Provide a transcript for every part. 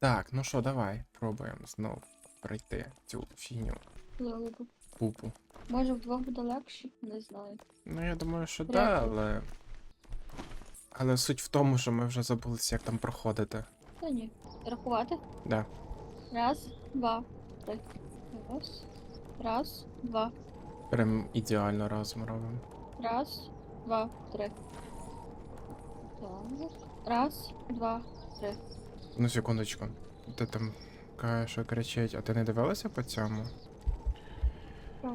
Так, ну що, давай, пробуємо знов пройти цю фігню. Лолику. Пупу. Може вдвох буде легше? Не знаю. Ну, я думаю, що Вряд да, але. Але суть в тому, що ми вже забулися, як там проходити. Та ні. Рахувати? Да. Раз, два, три. Раз. Раз, два. Прям ідеально разом робимо. Раз, два, три. Так. Раз, два, три. Ну, секундочку. Ти там що кричить, а ти не дивилася по цьому? О,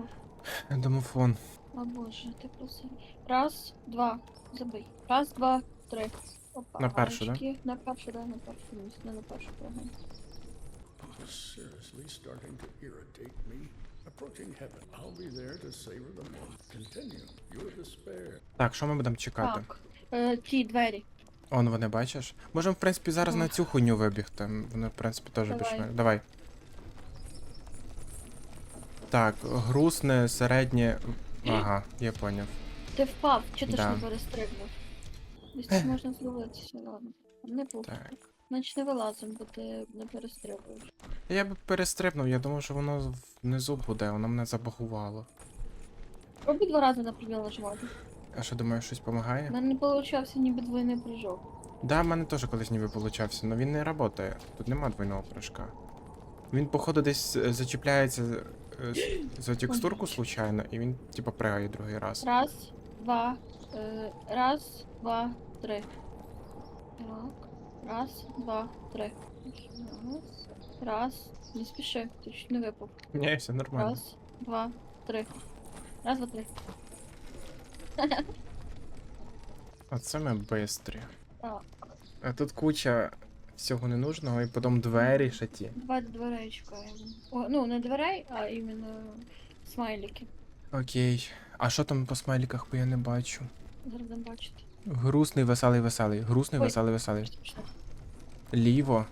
Домофон. о боже, ти красивий. Раз, два. Забий. Раз, два, три. Опа, На першу, да? На першу, да, на першу не на першу програму. seriously starting to irritate me. Approaching heaven, I'll be there to savor the moment. Continue your despair. Так, що ми будемо чекати? Так. Е, ті двері. Он вони бачиш? Можемо, в принципі, зараз на цю хуйню вибігти. Вони, в принципі, теж Давай. пішли. Давай. Так, грустне, середнє. Ага, я поняв. Ти впав, чи ти ж Да. не перестрибнув? Десь тут можна зловитися, ладно. Не був. Так. Значить не вилазимо, бо ти не перестрибуєш. Я б перестрибнув, я думав, що воно внизу буде, воно мене забагувало. Роби два рази на пробіл нажимати. А що думаєш, щось допомагає? У мене не получався ніби двойний прыжок. Да, в мене теж колись ніби получався, але він не працює. Тут нема двойного прыжка. Він, походу, десь е, зачіпляється е, за текстурку случайно, і він, типа, пригає другий раз. Раз, два, е, раз, два, три. Так. Раз, два, три. Раз, раз. Не спіши, ти чуть не випав. Ні, все нормально. Раз, два, три. Раз, два, три. Оце ми бистрі. Так. А тут куча всього ненужного, і потім двері ще ті. Два дверей. О, ну, не дверей, а іменно смайлики. Окей. А що там по смайліках, бо я не бачу. Зараз будемо бачити. Грустний, веселий, веселий. Грустний, Ой. веселий, веселий. Пішли. Ліво.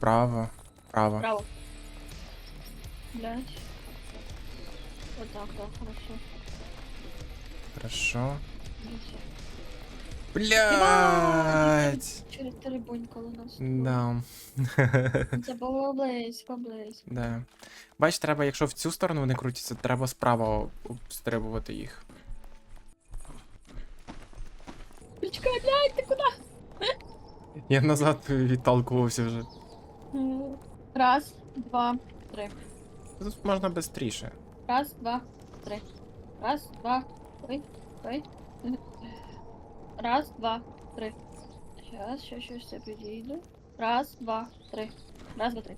Право. Право. Право. Блять. Вот так, хорошо. Хорошо. Блять! Через теребонькало нас. Да. Це було близько, близько. да. Бач, треба, якщо в цю сторону вони крутяться, треба справа обстрибувати їх. Почекай, блядь, ти куди? Я назад відталкувався вже. Раз, два, три. Тут можна швидше. Раз, два, три. Раз, два, три, три. Раз, два, три. Сейчас, сейчас, сейчас я підійду. Раз, два, три. Раз, два, три.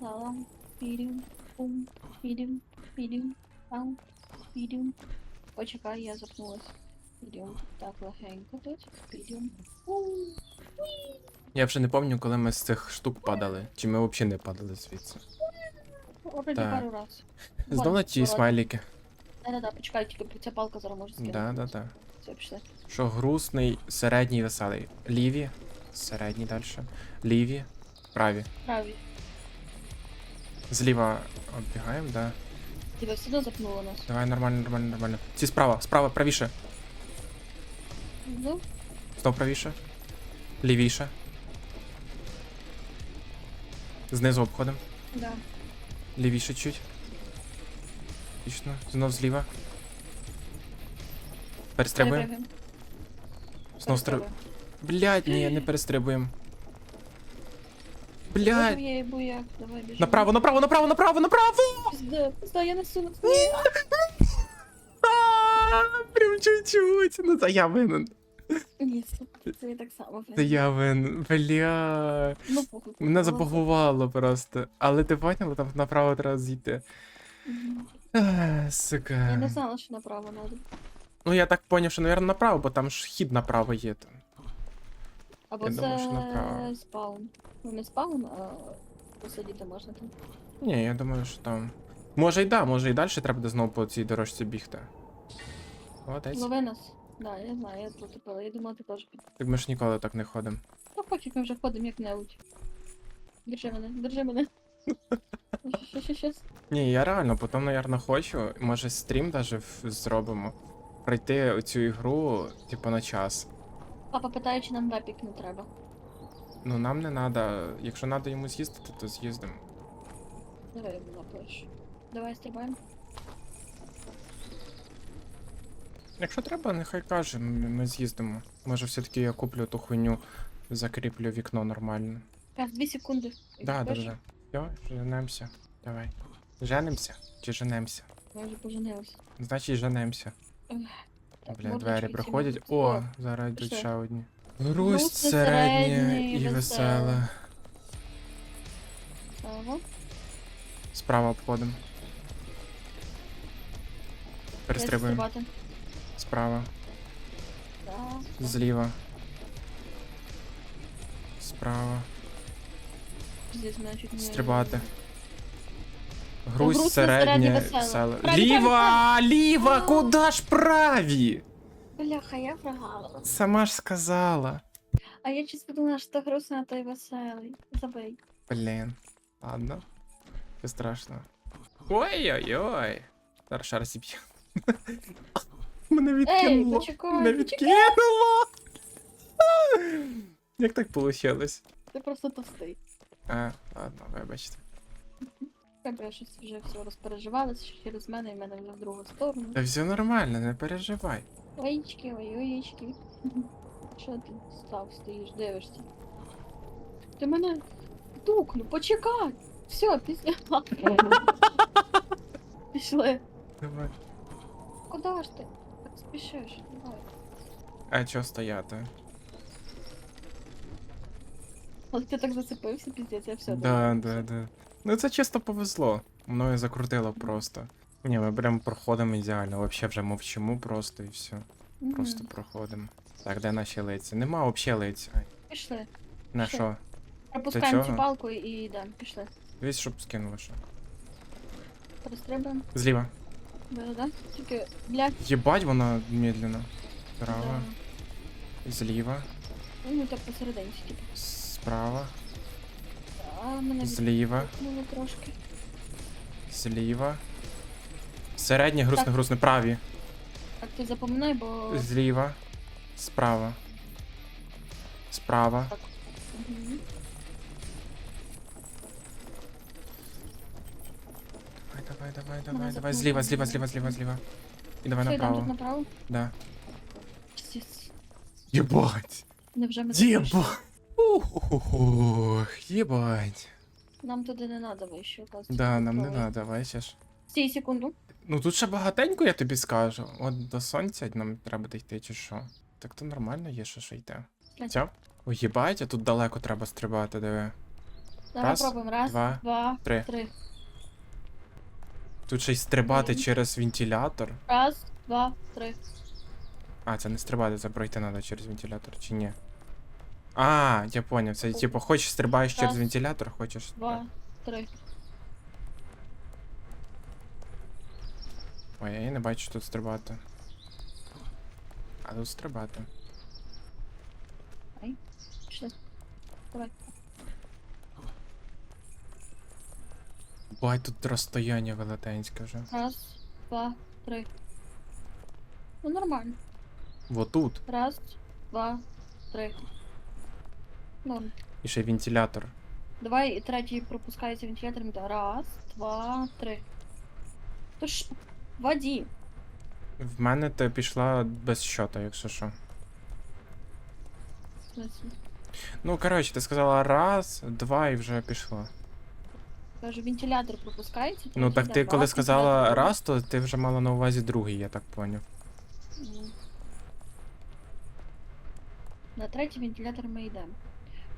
Там, підім, пум, підім, підім, там, підім. Почекай, я запнулась. Підім. Так, легенько тут. Підім. Пум. Я вже не пам'ятаю, коли ми з цих штук падали. Чи ми взагалі не падали звідси. Вроді пару раз. Знову ті ладно. Да-да-да, почекай, тільки ця палка зараз може скинути. Да, да, да. Все, пішли. Що грустний, середній, веселий. Ліві. Середній далі. Ліві. Праві. Праві. Зліва оббігаємо, да. Тебе все одно запнуло нас. Давай, нормально, нормально, нормально. Ці справа, справа, правіше. Ну, Знов правіше. Лівіше. Знизу обходимо. да. Лівіше чуть. Отлично. Знов зліва. Перестрибуємо. Перепрыгаємо. Знов стриб. Перестрибуємо. Блядь, ні, не перестрибуємо. Боже, Блядь. я буяк, давай біжимо. Направо, направо, направо, направо, направо! Пізда, пізда, я несу на А, Прям чуть-чуть. Ну це я винен. Ні, це- це я так само. Це я винен. Бля. Ну, похуй. Мене забагувало просто. Але ти поняла, там направо треба зійти. Мгм. А, Я не знала, що направо надо. Ну я так поняв, що, мабуть, направо, бо там ж хід направо є. Там. Або Я це думаю, що направо. спаун. Ну, не спаун, а посидіти можна там. Ні, я думаю, що там. Може й да, може і далі треба буде знову по цій дорожці бігти. Молодець. Лови нас. Да, я знаю, я протупила. Я думала, ти теж під. Так ми ж ніколи так не ходимо. Та пофіг, ми вже ходимо як-небудь. Держи мене, держи мене. Щас, щас, щас. Ні, я реально потім, наверно, хочу, може стрім даже зробимо. Пройти цю ігру, типу, на час. Папа питає, чи нам вепік не треба. Ну нам не треба. Якщо треба йому з'їздити, то з'їздимо. Давай я була перша. Давай стрибаємо. Якщо треба, нехай каже, м- ми з'їздимо. Може все-таки я куплю ту хуйню, закріплю вікно нормально. Раз, дві секунди. Да, да, да. Все, женемося. Давай. Женимося чи женемся? Я вже поженилась. Значить, женемся. Бля, мордочки двері проходять. мої. О, зараз йдуть ще одні. Грусть середнє середнє і і веселе. веселе. Ага. Справа обходимо. Перестрибуємо. Стрибати. Справа. Так. Зліва. Справа. Стрибати. Грусть середнє. Праві, Ліва! Ліва! А. Куда ж праві? Бляха, я прогала. Сама ж сказала. А я чисто думала, що грустно, а то й веселий. Забий. Блін. Ладно. Все страшно. Ой-ой-ой. Зараз шар зіб'є. Мене Ей, відкинуло. почекай, Мене відкинуло. Як так вийшло? Ти просто товстий. А, ладно, вибачте. Я щось вже все розпереживалася що через мене і мене вже в другу сторону. Та все нормально, не переживай. Оєчки, ой, оєчки. Що ти став, стоїш, дивишся? Ти мене дукну, почекай! Все, після. Пішли. Давай. Куда ж ти? Так спішиш, давай. А чого стояти? Але ти так зацепився, піздець, я все. Да, да, да. Ну це чисто повезло. Мною закрутило просто. Ні, ми прям проходимо ідеально. Вообще вже мовчимо просто і все. Мгм. Просто проходимо. Так, де наші лиці? Нема вообще лиць. Ай, Пішли. На Що? що? Пропускаємо цю палку і йдемо. Пішли. Дивись, щоб скинули що. Перестрибуємо. Зліва. Да, да. Тільки, блядь, Єбать, вона медленно. Справа. да. Зліва. Ну, так посерединці, типу. Справа. А, мене Зліва. відпнуло трошки. Зліва. Середнє, грустне, Так. грустне, праві. Так ти запоминай, бо... Зліва. Справа. Справа. Мгм. Давай, давай, давай, давай, давай. запнуло. Зліва, зліва, зліва, зліва, зліва. І давай направо. тут направо. Да. Пиздец. Єбать! Невже ми? Єбать! Ох, єбать. Нам туди не треба вище. Да, нам не надо, бачиш. Стій секунду. Ну тут ще багатенько, я тобі скажу. От до сонця нам треба дійти, чи що. Так то нормально є, що ще. Глянь. Все? Ой, їбать, а тут далеко треба стрибати, диви. Давай Раз, пробуємо. Раз, два, два, три. три. Тут ще й стрибати Блін. через вентилятор. Раз, два, три. А, це не стрибати, це пройти треба через вентилятор, чи ні? А, я поняв. Це типу, хочеш стрибаєш через Раз, вентилятор, хочеш. Два, три. Ой, я і не бачу тут стрибати. А тут стрибати. Пішли. Давай. Бай, тут розстояння велетенське вже. Раз, два, три. Ну нормально. Вот тут. Раз, два, три. Норм. І ще вентилятор. Давай третій пропускається вентилятором. Раз, два, три. То ж воді. В мене ти пішла без щота, якщо що. Ну, коротше, ти сказала раз, два і вже пішло. Кажу, вентилятор пропускається. Ну так да, ти коли раз, сказала раз, то ти вже мала на увазі другий, я так поняв. На третій вентилятор ми йдемо.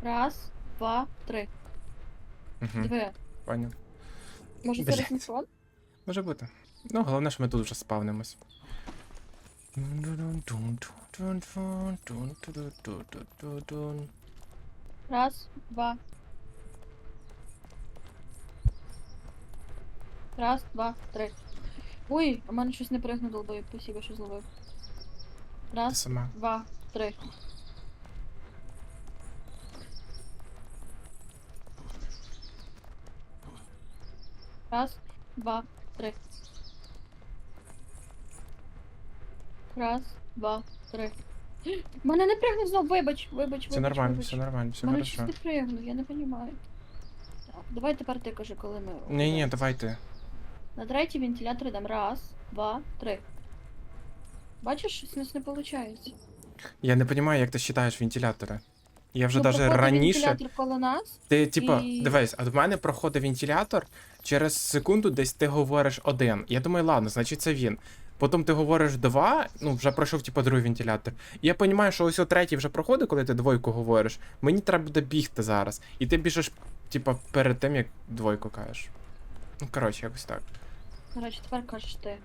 Раз, два, три. Угу, Диви. поняв. Може це Блядь. синхрон? Може бути. Ну, головне, що ми тут вже спавнимось. Раз, два. Раз, два, три. Ой, в мене щось не пригнув долбою. Спасибо, що зловив. Ти Раз, сама. два, три. Раз, два, три. Раз, два, три. Мене не пригнув знов, вибач, вибач, Все вибач, нормально, вибач. все нормально, все Мене хорошо. щось не пригнув, я не розумію. Так, давай тепер ти кажи, коли ми. Ні, ні, давайте. На третій вентилятор йдемо. Раз, два, три. Бачиш, щось у нас не виходить. Я не розумію, як ти вважаєш вентилятори. Я вже Ну, навіть проходить раніше. коло нас. Ти, типа, І- дивись, а до мене проходить вентилятор, через секунду десь ти говориш один. Я думаю, ладно, значить це він. Потім ти говориш два, ну вже пройшов, типа, другий вентилятор. І я розумію, що ось о третій вже проходить, коли ти двойку говориш. Мені треба буде бігти зараз. І ти біжиш, типа, перед тим, як двойку кажеш. Ну, коротше, якось так. Речі, тепер кажеш ти.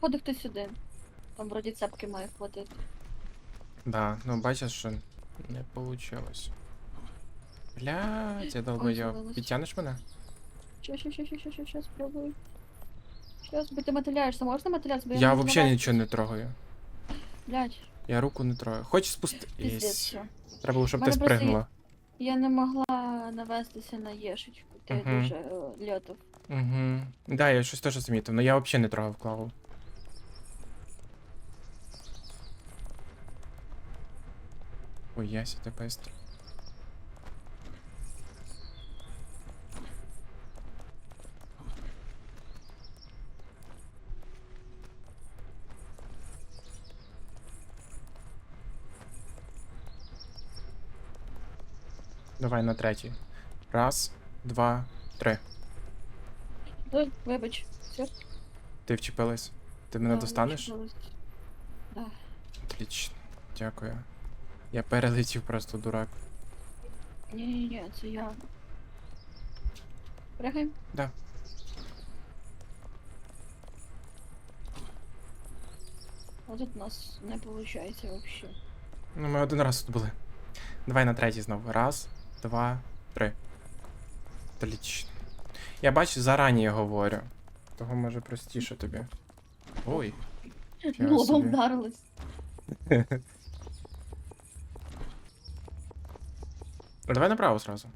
Проходить хтось сюди. Там вроді цепки має хватити. Да, ну бачиш, що не вийшло. Блядь, я долбойоб. завелось. Підтягнеш мене? Ща, ща, ща, ща, ща, ща, ща, спробуй. Щас, бо ти мотиляєшся, можна мотилятися? Я взагалі нічого не трогаю. Блядь, Я руку не трогаю. Хочеш спусти. піздець. Треба було, щоб ти Мене просто спригнула. Я не могла навестися на єшечку. Ти Мгм. дуже е, льотов. Угу. Да, я щось теж замітив, але я взагалі не трогав клаву. Ой, яся ти быстро. Давай на третій. Раз, два, три. Ой, вибач. Все. Ти вчепилась? Ти мене достанеш? Да. Отлично. Дякую. Я перелетів просто дурак. Ні-ні-ні, це я. Пригай. Да. А тут у нас не виходить вообще. Ну, ми один раз тут були. Давай на третій знову. Раз, два, три. Отлично. Я бачу, зарані говорю. Того може простіше тобі. Ой. Лобом собі. вдарилась. давай направо сразу.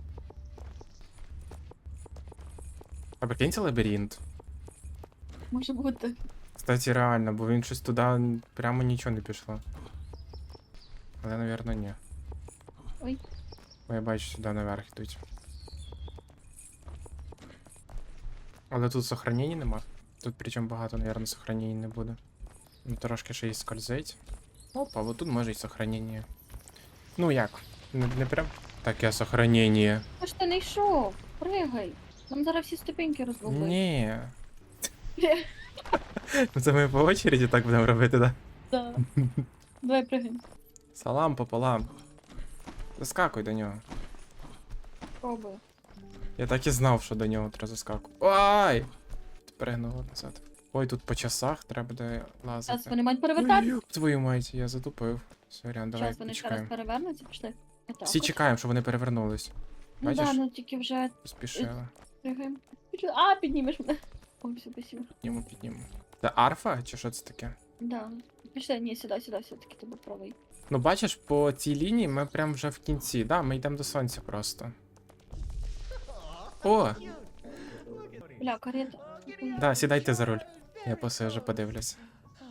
А прикинь, це лабіринт. Може бути. Кстати, реально, бо він щось туди прямо нічого не пішло. Але, напевно, ні. Ой. Бо я бачу, сюди наверх йдуть. Але тут сохранення нема. Тут причому багато, напевно, сохранень не буде. Ну, трошки ще й скользить. Опа, вот тут може й сохранення. Ну як? Не, не прям таке сохранення. А ж ти не йшов? Пригай. Нам зараз всі ступеньки розловили. Ні. Ну це ми по очереді так будемо робити, да? Да. Давай пригай. Салам пополам. Заскакуй до нього. Пробуй. Я так і знав, що до нього треба заскакувати. Ай! Ти перегнула назад. Ой, тут по часах треба буде Зараз лазити. вони мають перевертатися. Ой, Твою мать, я затупив. Сорян, давай Зараз вони ще раз перевернуться, пішли. Отак Всі от. чекаємо, щоб вони перевернулись. Ну Бачиш? да, ну тільки вже Поспішили. пригаємо. А, піднімеш мене. Ой, спасибо. Підніму, підніму. Це арфа чи що це таке? Да. Пішли, ні, сюди, сюди, все-таки тебе правий. Ну бачиш, по цій лінії ми прям вже в кінці. Да, ми йдемо до сонця просто. О! Бля, карета. Да, сідайте за руль. Я посижу, подивлюся.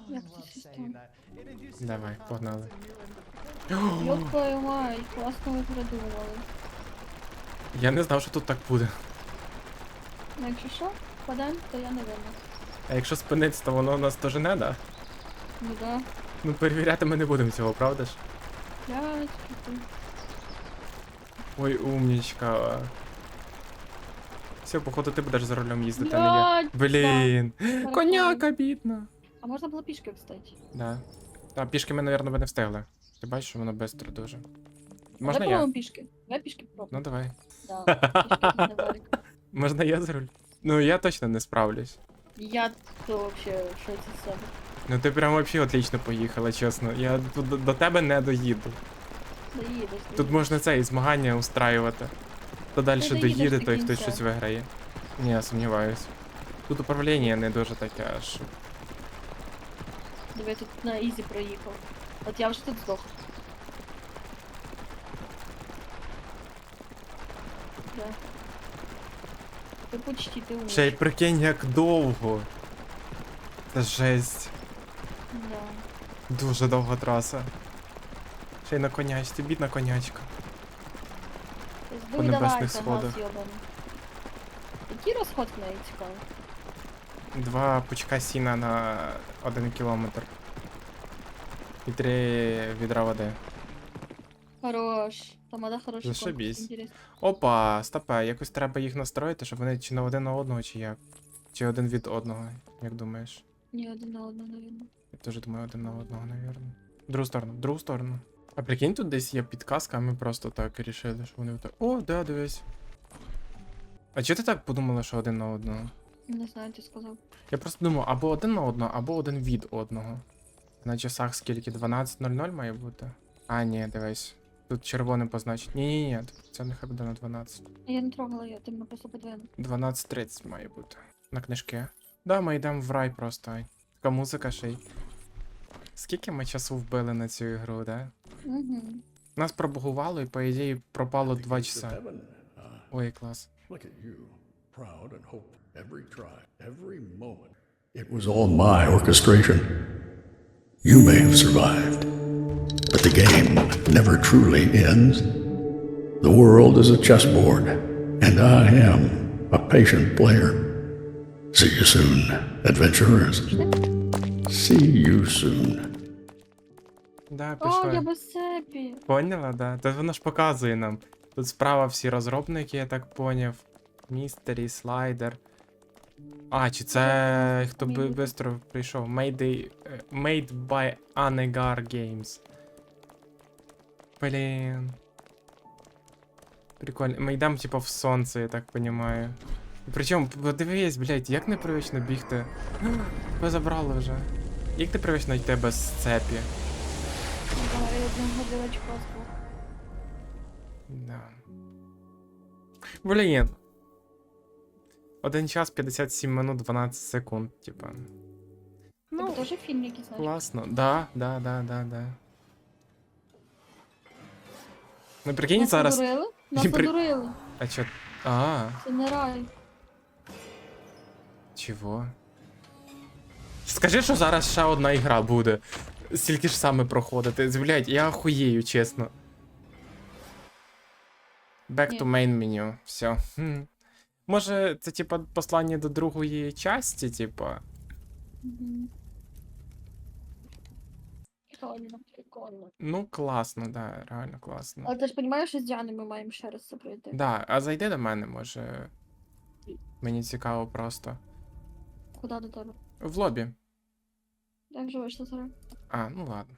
Як це система? Давай, погнали. Ёб твою мать, класно ви придумали. Я не знав, що тут так буде. Ну якщо що, впадем, то я не винна. А якщо спиниться, то воно нас дожене, да? Ну да. Ну перевіряти ми не будемо цього, правда ж? Блядь, ти. Ой, умнічка. Все, походу, ти будеш за рулем їздити, а не я. Блядь, Блін. Коняка бідна. А можна було пішки, кстати. Да. Та пішки ми, напевно, би не встигли. Ти бачиш, що воно швидко дуже. Можна Давай я? попробуємо пішки. Давай пішки Ну давай. Да. Можна я за руль? Ну я точно не справлюсь. Я то вообще шоці з себе. Ну ти прям вообще отлично поїхала, чесно. Я тут до- до тебе не доїду. Доїдеш. Тут доїдеш. можна це і змагання устраювати. Хто далі доїде, до той хтось щось виграє. Ні, я сумніваюсь. Тут управління не дуже таке аж. Диви, тут на ізі проїхав. От я вже тут здох. Да. Ти почти, ти умер. Ще й прикинь, як довго. Це жесть. Да. Дуже довга траса. Ще й на конячці, бідна конячка. Здуй По небесних давай, сходах. Який розход в неї цікавий? Два пучка сіна на один кілометр. І три відра води. Хорош. Тамада хороший Зашибісь. конкурс. Опа, стопе, якось треба їх настроїти, щоб вони чи на один на одного, чи як? Чи один від одного, як думаєш? Ні, один на одного, навірно. Я теж думаю, один на одного, навірно. В другу сторону, в другу сторону. А прикинь, тут десь є підказка, а ми просто так рішили, що вони так. О, да, дивись. А чого ти так подумала, що один на одного? Не знаю, ти сказав. Я просто думав, або один на одного, або один від одного. На часах скільки? 12.00 має бути? А, ні, дивись. Тут червоним позначить. Ні, ні, ні, це нехай буде на 12. Я не трогала, я ти мене просто подвину. 12.30 має бути. На книжки. Да, ми йдемо в рай просто. Така музика ще й. Скільки ми часу вбили на цю ігру, да? Угу. Нас пробугувало і, по ідеї, пропало 2 часа. Ой, клас. It was all my orchestration. You may have survived, but the game never truly ends. The world is a chessboard, and I am a patient player. See you soon, adventurers. See you soon. Да, О, я пішли. без цепі. Поняла, да? Та воно ж показує нам. Тут справа всі розробники, я так поняв. Містері, слайдер. А, чи це хто би швидко прийшов? Made, е, made by Anegar Games. Блін. Прикольно. Ми йдемо, типа, в сонце, я так понимаю. Причому, подивись, блядь, як непривично бігти. Тебе забрали вже. Як ти привично йти без цепі? Да. Блін. 1 час 57 минут 12 секунд, типа. Ну, Ну, теж фільм якийсь, знаєш. класно. Да, да, да, да, да. Ну прикинь Нас зараз. одурили? Нас при- одурили. А чо. А, Це не рай. чого? Скажи, що зараз ще одна ігра буде. Стільки ж саме проходити. Блять, я охуєю, чесно. Back to Ні. main menu. Все. Хм. Може, це типа послання до другої часті, типа. Прикольно, прикольно. Ну, класно, да, реально класно. Але ти ж розумієш, що з Діаною ми маємо ще раз це пройти. Да, а зайди до мене, може. Мені цікаво просто. Куди до тебе? В лобі. Як живеш, Сазара? А, ну ладно.